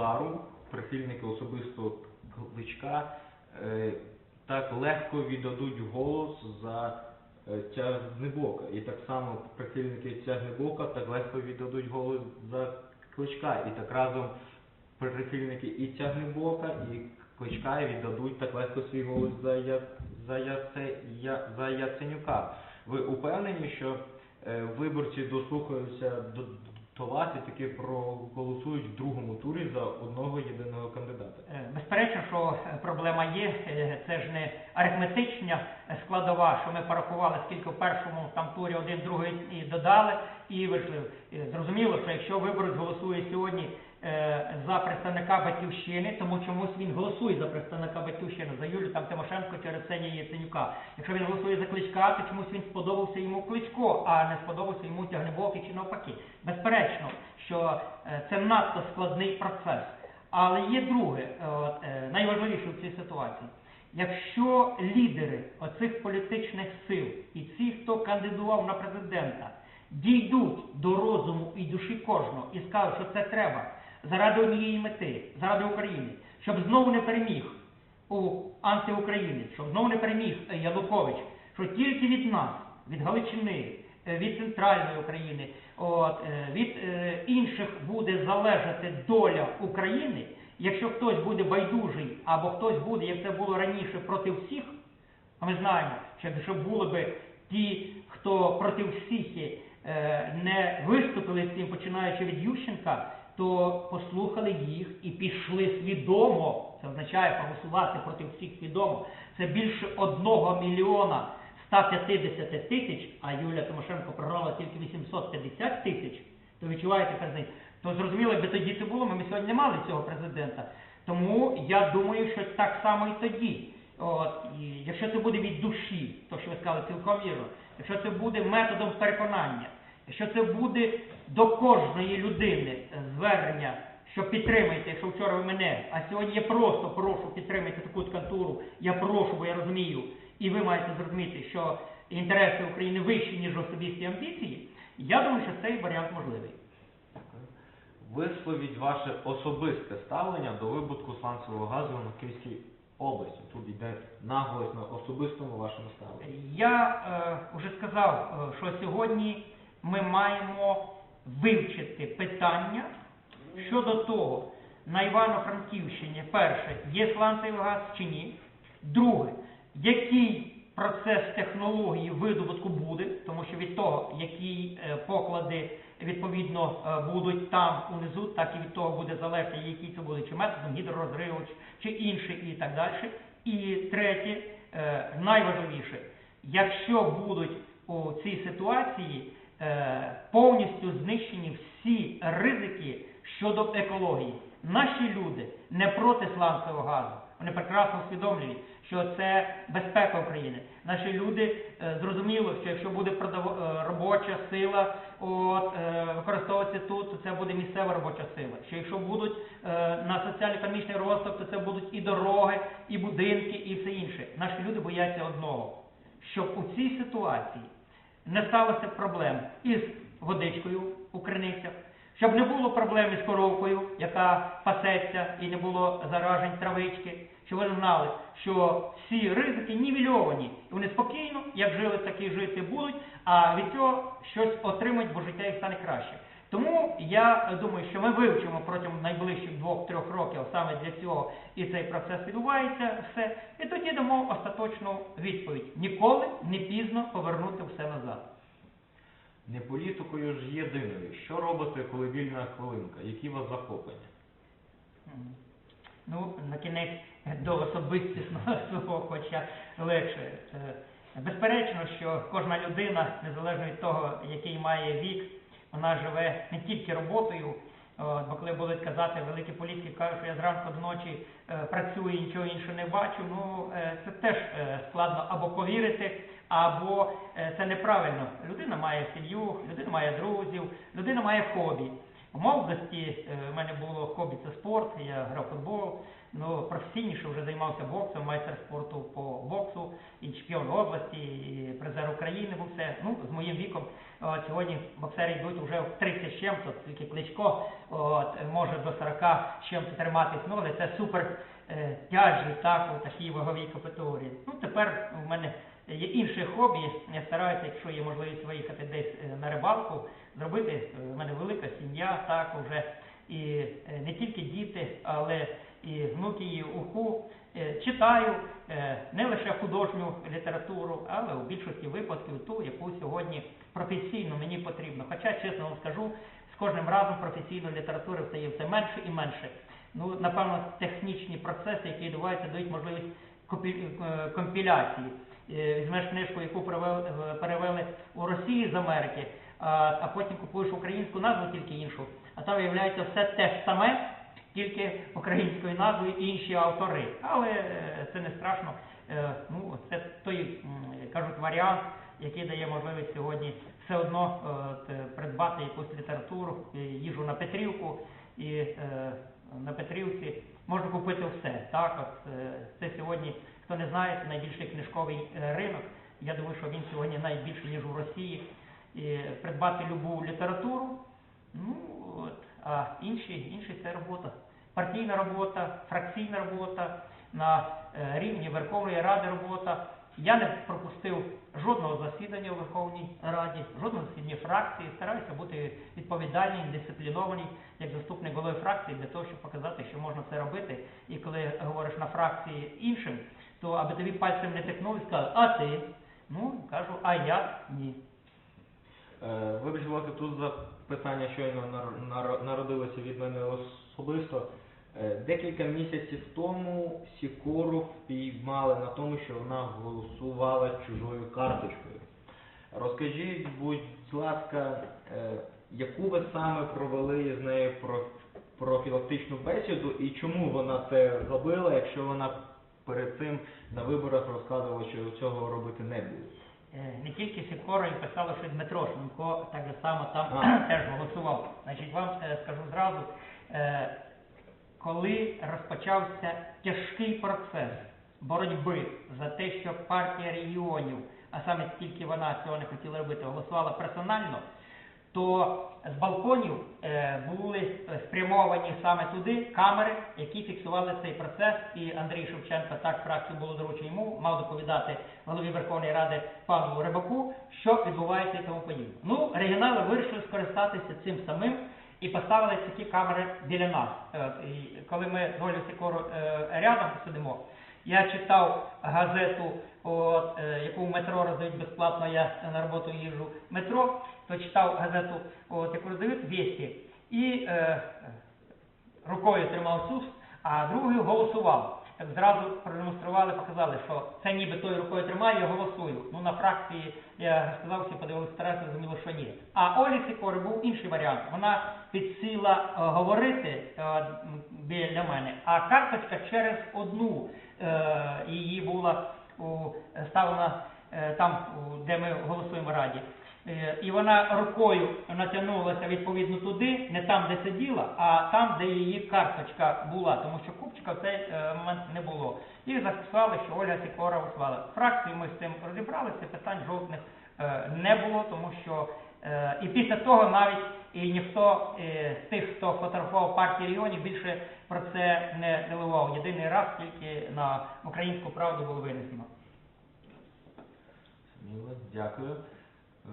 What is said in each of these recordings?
удару прихильники особисто Кличка е, так легко віддадуть голос за е, Тягнебока. І так само прихильники Тягнебока так легко віддадуть голос за Кличка. І так разом прихильники і Тягнебока, і Кличка віддадуть так легко свій голос за, Я, за, Яце, Я, за Яценюка. Ви упевнені, що е, виборці дослухаються до, до вас і таки проголосують в другому турі за одного єдиного кандидата? Е, Безперечно, що е, проблема є. Е, Це ж не арифметична складова, що ми порахували, скільки в першому там турі один, другий і додали, і вийшли. Зрозуміло, що якщо виборець голосує сьогодні за представника батьківщини, тому чомусь він голосує за представника батьківщини, за Юлію там Тимошенко чи Арсенія Яценюка. Якщо він голосує за кличка, то чомусь він сподобався йому кличко, а не сподобався йому тягнебоки чи навпаки. Безперечно, що е, це надто складний процес. Але є друге, е, е, найважливіше в цій ситуації. Якщо лідери оцих політичних сил і ці, хто кандидував на президента, дійдуть до розуму і душі кожного і скажуть, що це треба заради однієї мети, заради України, щоб знову не переміг у антиукраїнець, щоб знову не переміг е, Янукович, що тільки від нас, від Галичини, е, від центральної України, от, е, від інших буде залежати доля України. Якщо хтось буде байдужий, або хтось буде, як це було раніше, проти всіх, а ми знаємо, що якщо були би ті, хто проти всіх не виступили з цим, починаючи від Ющенка, то послухали їх і пішли свідомо. Це означає проголосувати проти всіх свідомо. Це більше одного мільйона 150 тисяч, а Юлія Тимошенко програла тільки 850 тисяч. То відчуваєте президент. То зрозуміло, якби тоді це було, ми сьогодні не мали цього президента. Тому я думаю, що так само і тоді. От, і якщо це буде від душі, то що ви сказали, цілком вірно, якщо це буде методом переконання, якщо це буде до кожної людини звернення, що підтримайте, якщо вчора ви мене, а сьогодні я просто прошу підтримайте таку кандидатуру, я прошу, бо я розумію, і ви маєте зрозуміти, що інтереси України вищі, ніж особисті амбіції, я думаю, що цей варіант можливий. Висловіть ваше особисте ставлення до вибутку сланцевого газу на Київській області. Тут йде наголос на особистому вашому ставленні. Я е, вже сказав, е, що сьогодні ми маємо вивчити питання щодо того, на Івано-Франківщині, перше, є сланцевий газ чи ні. Друге, який процес технології видобутку буде, тому що від того, які е, поклади відповідно е, будуть там унизу, так і від того буде залежати, які це будуть, чи методом гідророзриву, чи інший і так далі. І третє, е, найважливіше, якщо будуть у цій ситуації повністю знищені всі ризики щодо екології. Наші люди не проти сланцевого газу. Вони прекрасно усвідомлюють, що це безпека України. Наші люди е, зрозуміло, що якщо буде продав- е, робоча сила от, е, використовуватися тут, то це буде місцева робоча сила. Що якщо будуть е, на соціально-економічний розвиток, то це будуть і дороги, і будинки, і все інше. Наші люди бояться одного, щоб у цій ситуації не сталося проблем із водичкою у криницях, щоб не було проблем із коровкою, яка пасеться і не було заражень травички, щоб вони знали, що всі ризики нівельовані, і вони спокійно, як жили, так і жити будуть, а від цього щось отримають, бо життя їх стане краще. Тому я думаю, що ми вивчимо протягом найближчих двох-трьох років саме для цього і цей процес відбувається все, і тоді дамо остаточну відповідь. Ніколи не пізно повернути все назад. Не політикою ж єдиною. Що робите, коли вільна хвилинка? Які у вас захоплення? Ну, на кінець до особистісного свого, хоча легше. Е, Безперечно, що кожна людина, незалежно від того, який має вік, вона живе не тільки роботою. Бо коли будуть казати великі політики, кажуть, що я зранку до ночі е, працюю і нічого іншого не бачу. Ну е, це теж е, складно або повірити, або е, це неправильно. Людина має сім'ю, людина має друзів, людина має хобі. В молодості е, в мене було хобі це спорт, я грав футбол, ну професійніше вже займався боксом, майстер спорту по боксу, і чемпіон області, і призер України був все. Ну, з моїм віком от, сьогодні боксери йдуть вже в 30 з чим-то, тільки Кличко от, може до 40 з чим-то триматись, ну, але це супер е, тяжі, так, у такій ваговій категорії. Ну, тепер у мене є інше хобі. Я стараюся, якщо є можливість виїхати десь е, на рибалку, зробити. е, У мене велика сім'я, так уже і е, не тільки діти, але і внуки, і уху. Е, Читаю е, не лише художню літературу, але у більшості випадків ту, яку сьогодні професійно мені потрібно. Хоча, чесно вам скажу, з кожним разом професійної літератури стає все менше і менше. Ну, напевно, технічні процеси, які відбуваються, дають можливість е, компіляції. Е, Візьмеш книжку, яку перевели, е, у Росії з Америки, а, потім купуєш українську назву, тільки іншу. А там виявляється все те ж саме, тільки українською назвою і інші автори. Але е, це не страшно. Ну, це той, кажуть, варіант, який дає можливість сьогодні все одно придбати якусь літературу, їжу на Петрівку і на Петрівці можна купити все. Так, от це сьогодні, хто не знає, це найбільший книжковий е, ринок. Я думаю, що він сьогодні найбільший, ніж у Росії. І придбати любу літературу. Ну от, а інші, інші це робота. Партійна робота, фракційна робота, на е, рівні Верховної Ради робота. Я не пропустив жодного засідання у Верховній Раді, жодного засідання фракції. Стараюся бути відповідальним, дисциплінований як заступник голови фракції для того, щоб показати, що можна це робити. І коли говориш на фракції іншим, то аби тобі пальцем не тикнули, сказали, а ти? Ну, кажу, а я ні. Е, Вибач, будь ласка, тут запитання щойно нар- нар- народилося від мене особисто. Е, Декілька місяців тому Сікору впіймали на тому, що вона голосувала чужою карточкою. Розкажіть, будь ласка, е, яку ви саме провели з нею про- профілактичну бесіду і чому вона це зробила, якщо вона перед цим на виборах розказувала, що цього робити не буде? Е, не тільки Сікора і писало, що Дмитро Шумко так же само там А. теж голосував. Значить, вам е, скажу зразу, е, коли розпочався тяжкий процес боротьби за те, щоб партія регіонів, а саме тільки вона цього не хотіла робити, голосувала персонально, то з балконів е, були спрямовані саме туди камери, які фіксували цей процес. І Андрій Шевченко, так фракцію було доручено йому, мав доповідати голові Верховної Ради пану Рибаку, що відбувається і тому подібне. Ну, регіонали вирішили скористатися цим самим і поставили такі камери біля нас. Е, І коли ми з Олею Сікору е, рядом сидимо, я читав газету, от, е, яку метро роздають безплатно, я на роботу їжджу в метро, то читав газету, от, яку роздають «Вєсті», і е, рукою тримав СУС, а другою голосував. Так зразу продемонстрували, показали, що це ніби тою рукою тримаю, я голосую. Ну на фракції я сказав, всі подивилися стараюся, зрозуміло, що ні. А Олі Сікори був інший варіант. Вона підсіла е, говорити е, біля мене, а карточка через одну е, її була у, ставлена е, там, де ми голосуємо раді. Е, І вона рукою натягнулася відповідно туди, не там, де сиділа, а там, де її карточка була, тому що купчика в цей е, момент не було. І зафіксували, що Ольга Сікора вислала. Фракції ми з цим розібралися, питань жодних е, не було, тому що і після того навіть і ніхто е, з тих, хто фотографував партії регіонів, більше про це не деливав. Єдиний раз тільки на українську правду було винесено. Дякую. Е,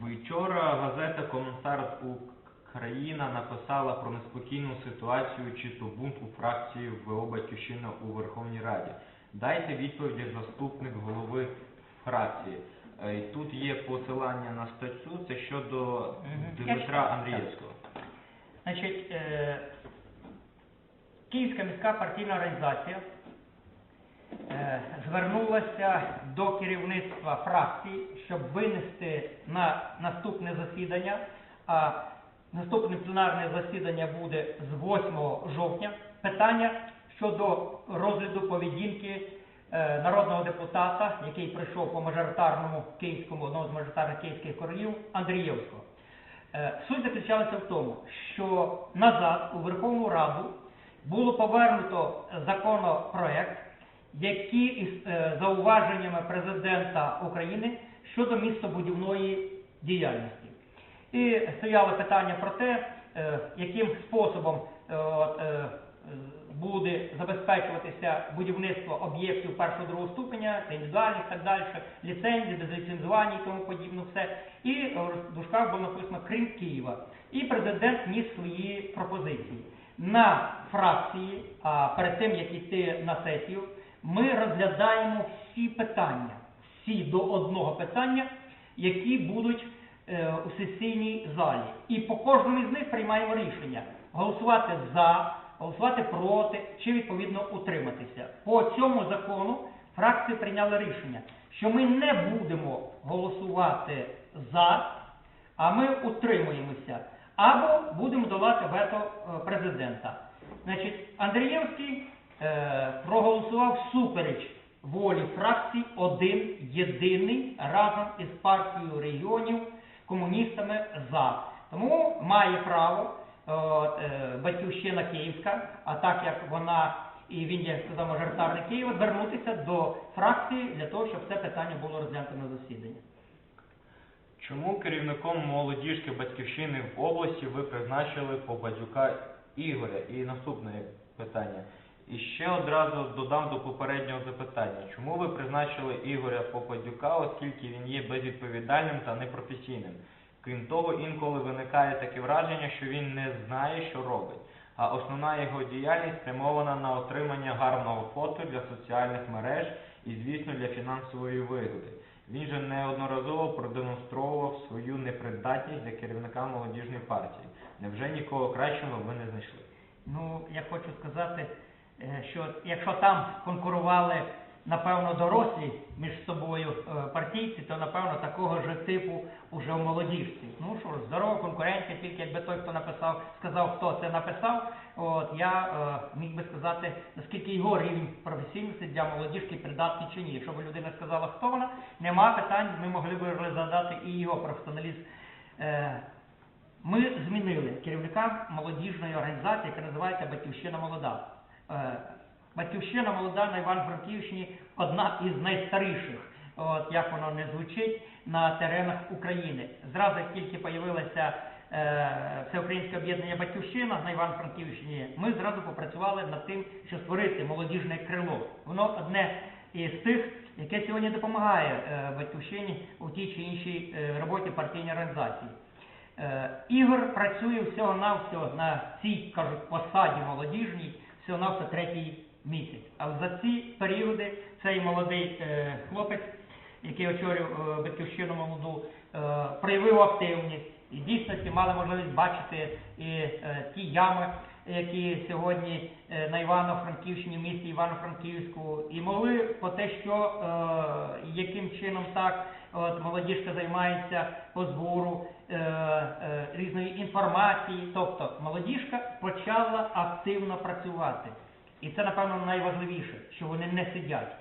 Вчора газета Коментар Україна написала про неспокійну ситуацію чи то бунт у фракції ВО Батьківщина у Верховній Раді. Дайте відповідь заступник голови фракції. Е, і Тут є посилання на статтю, це щодо Мгм. Я Дмитра Андрієвського. Значить, е, Київська міська партійна організація е, звернулася до керівництва фракції, щоб винести на наступне засідання. А наступне пленарне засідання буде з 8 жовтня. Питання щодо розгляду поведінки народного депутата, який прийшов по мажоритарному київському, одного з мажоритарних київських королів, Андрієвського. Е, Суть заключалася в тому, що назад у Верховну Раду було повернуто законопроект, який із е, зауваженнями президента України щодо містобудівної діяльності. І стояло питання про те, е, яким способом е, е, буде забезпечуватися будівництво об'єктів першого другого ступеня, це індивідуальних так далі, ліцензії, без ліцензування і тому подібне все. І е, в дужках було написано Крим Києва. І президент ніс свої пропозиції. На фракції, а перед тим як йти на сесію, ми розглядаємо всі питання, всі до одного питання, які будуть е, у сесійній залі. І по кожному з них приймаємо рішення голосувати за, голосувати проти чи відповідно утриматися. По цьому закону фракції прийняли рішення, що ми не будемо голосувати за, а ми утримуємося. Або будемо долати вето е, президента. Значить, Андрієвський е, проголосував супереч волі фракцій один єдиний разом із партією регіонів, комуністами за. Тому має право от, е, батьківщина Київська, а так як вона і він є сказав мажоритарник Києва, звернутися до фракції для того, щоб це питання було розглянуто на засіданні. Чому керівником молодіжки батьківщини в області ви призначили Побадюка Ігоря? І наступне питання. І ще одразу додам до попереднього запитання. Чому ви призначили Ігоря Попадюка, оскільки він є безвідповідальним та непрофесійним? Крім того, інколи виникає таке враження, що він не знає, що робить, а основна його діяльність спрямована на отримання гарного фото для соціальних мереж і, звісно, для фінансової вигоди. Він же неодноразово продемонстрував свою непридатність для керівника молодіжної партії. Невже нікого кращого ви не знайшли? Ну, я хочу сказати, е, що якщо там конкурували, напевно, дорослі між собою е, партійці, то напевно такого ж типу уже в молодіжці. Ну що ж, здорова конкуренція, тільки якби той, хто написав, сказав, хто це написав, от я е, міг би сказати, наскільки його рівень професійності для молодіжки придатний чи ні. Якщо б людина сказала, хто вона, нема питань, ми могли б розглядати і його професіоналізм. Е, ми змінили керівника молодіжної організації, яка називається Батьківщина Молода. Батьківщина Молода на Івано-Франківщині одна із найстаріших, от як воно не звучить, на теренах України. Зразу як тільки появилося е, Всеукраїнське об'єднання Батьківщина на Івано-Франківщині, ми зразу попрацювали над тим, щоб створити молодіжне крило. Воно одне із тих, яке сьогодні допомагає е, Батьківщині у тій чи іншій е, роботі партійної організації. Е, Ігор працює всього-навсього на цій, кажуть, посаді молодіжній, всього-навсього третій місяць. Але за ці періоди цей молодий е, хлопець, який очолював е, батьківщину молоду, е, проявив активність і дійсності мали можливість бачити і е, ті ями, які сьогодні е, на Івано-Франківщині, місті Івано-Франківську, і могли по те, що е, яким чином так от, молодіжка займається по збору е, е, різної інформації. Тобто молодіжка почала активно працювати. І це, напевно, найважливіше, що вони не сидять.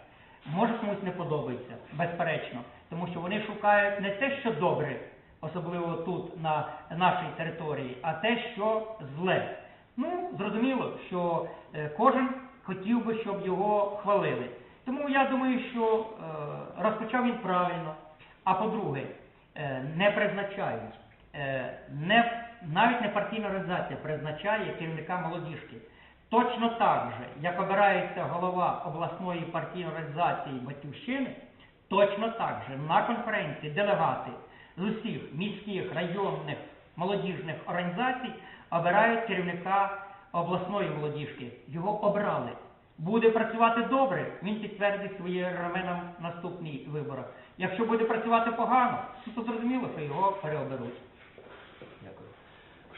Може комусь не подобається, безперечно, тому що вони шукають не те, що добре, особливо тут, на нашій території, а те, що зле. Ну, зрозуміло, що е, кожен хотів би, щоб його хвалили. Тому я думаю, що е, розпочав він правильно. А по-друге, е, не призначають, не, навіть не партійна організація призначає керівника молодіжки. Точно так же, як обирається голова обласної партійної організації Батьківщини, точно так же на конференції делегати з усіх міських, районних молодіжних організацій обирають керівника обласної молодіжки. Його обрали. Буде працювати добре, він підтвердить своє реноме на наступних виборах. Якщо буде працювати погано, то зрозуміло, що його переоберуть. Дякую.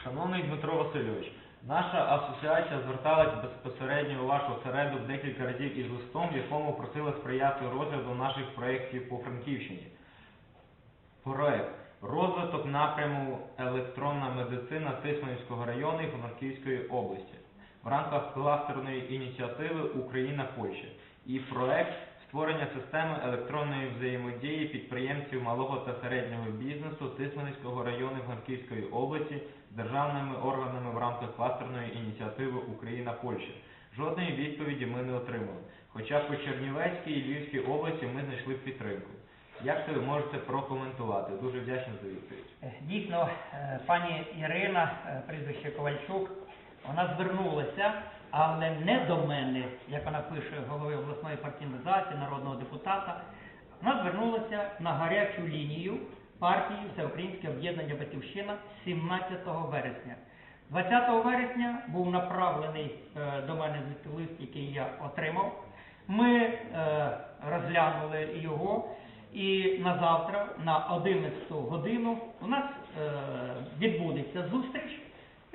Шановний Дмитро Васильович, наша асоціація зверталась безпосередньо у ваш осередок декілька разів із листом, в якому просила сприяти розгляду наших проєктів по Франківщині. Проект розвиток напряму електронна медицина Тисменівського району і Франківської області. В рамках кластерної ініціативи Україна Польща і проект створення системи електронної взаємодії підприємців малого та середнього бізнесу Тисменницького району Франківської області з державними органами в рамках кластерної ініціативи Україна-Польща. Жодної відповіді ми не отримали. Хоча по Чернівецькій і Львівській області ми знайшли підтримку. Як ви можете прокоментувати? Дуже вдячний за відповідь. Е, Дійсно, е, пані Ірина, е, прізвище Ковальчук, вона звернулася, але не до мене, як вона пише, голови обласної партійної організації, народного депутата. Вона звернулася на гарячу лінію партії Всеукраїнське об'єднання Батьківщина 17 вересня. 20 вересня був направлений е, до мене лист, який я отримав. Ми е, розглянули його, і на завтра, на 11 годину, у нас е, відбудеться зустріч,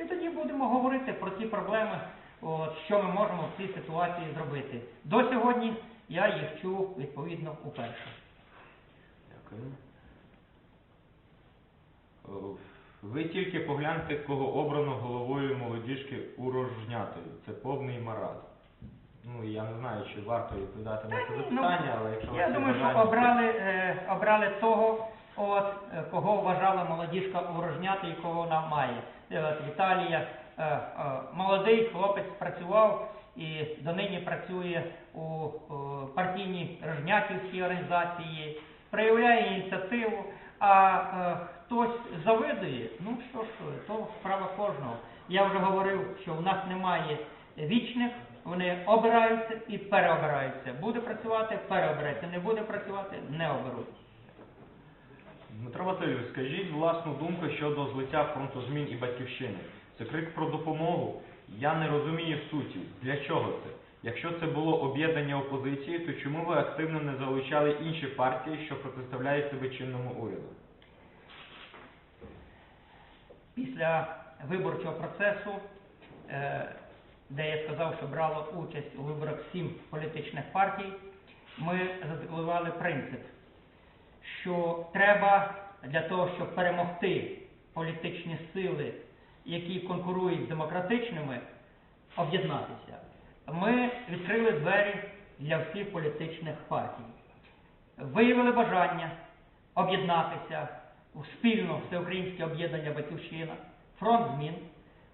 і тоді будемо говорити про ті проблеми, от, що ми можемо в цій ситуації зробити. До сьогодні я їх чув відповідно уперше. Дякую. Ви тільки погляньте, кого обрано головою молодіжки Урожнятою. Це повний маразм. Ну, я не знаю, чи варто відповідати на це ні, запитання, але якщо Я думаю, що обрали, е, обрали того, от, е, кого вважала молодіжка урожняти і кого вона має. От, Віталія, е, е, молодий хлопець працював і донині працює у е, партійній Рожнятівській організації, проявляє ініціативу, а хтось завидує, ну що ж, то справа кожного. Я вже говорив, що в нас немає вічних, вони обираються і переобираються. Буде працювати, переобирається. Не буде працювати, не оберуть. Дмитро Васильович, скажіть власну думку щодо злиття фронту змін і батьківщини. Це крик про допомогу. Я не розумію суті. Для чого це? Якщо це було об'єднання опозиції, то чому ви активно не залучали інші партії, що протиставляють себе чинному уряду? Після виборчого процесу, е, де я сказав, що брало участь у виборах сім політичних партій, ми задекларували принцип, що треба для того, щоб перемогти політичні сили, які конкурують з демократичними, об'єднатися. Ми відкрили двері для всіх політичних партій. Виявили бажання об'єднатися у спільно всеукраїнське об'єднання Батьківщина, фронт змін,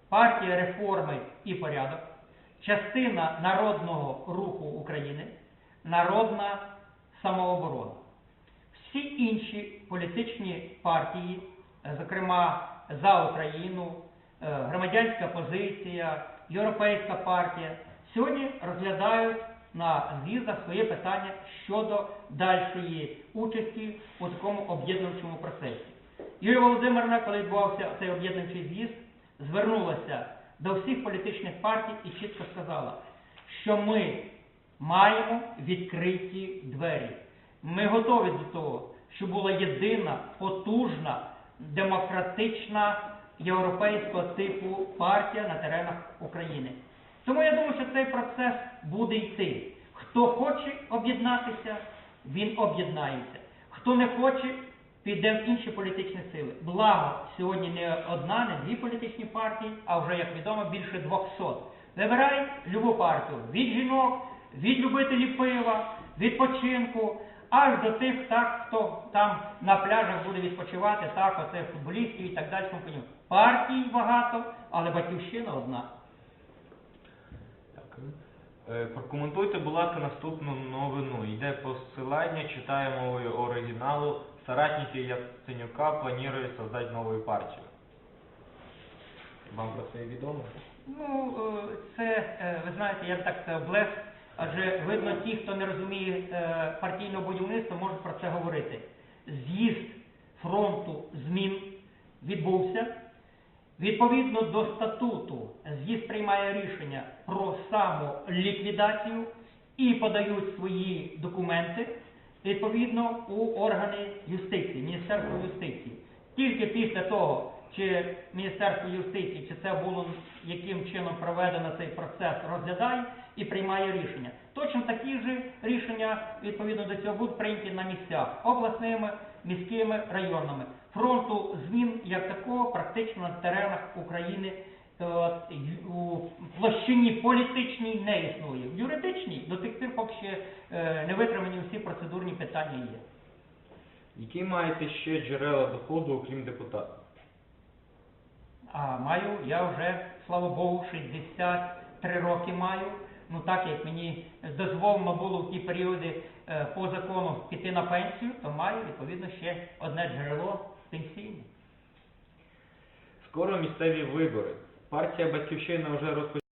партія реформи і порядок, частина Народного руху України, народна самооборона. Всі інші політичні партії, е, зокрема за Україну, е, громадянська позиція, Європейська партія, сьогодні розглядають на з'їздах своє питання щодо дальшої участі у такому об'єднуючому процесі. Юлія Володимирівна, коли відбувався цей об'єднуючий з'їзд, звернулася до всіх політичних партій і чітко сказала, що ми маємо відкриті двері. Ми готові до того, щоб була єдина, потужна, демократична європейського типу партія на теренах України. Тому я думаю, що цей процес буде йти. Хто хоче об'єднатися, він об'єднається. Хто не хоче, піде в інші політичні сили. Благо, сьогодні не одна, не дві політичні партії, а вже, як відомо, більше 200. Вибирай любу партію від жінок, від любителів пива, відпочинку, аж до тих, так, хто там на пляжах буде відпочивати, так, оце футболістів і так далі. Партій багато, але батьківщина одна. Дякую. Е, Прокоментуйте, будь ласка, наступну новину. Йде посилання, читає мовою оригіналу. Соратники Яценюка планують создати нову партію. Вам про це відомо? Ну, е, це, е, ви знаєте, я б так сказав, блеф, адже видно, ті, хто не розуміє е, партійного будівництва, можуть про це говорити. З'їзд фронту змін відбувся. Відповідно до статуту, з'їзд приймає рішення про самоліквідацію і подають свої документи відповідно у органи юстиції, Міністерство юстиції. Тільки після того, чи Міністерство юстиції, чи це було яким чином проведено цей процес, розглядає і приймає рішення. Точно такі ж рішення відповідно до цього будуть прийняті на місцях обласними, міськими, районними. Фронту змін як такого практично на теренах України е, у площині політичній не існує. В юридичній до тих пір, поки ще е, не витримані всі процедурні питання є. Які маєте ще джерела доходу, окрім депутата? А маю, я вже, слава Богу, 63 роки маю. Ну так як мені дозволено було в ті періоди е, по закону піти на пенсію, то маю відповідно ще одне джерело пенсійне. Скоро місцеві вибори. Партія Батьківщина вже розпочала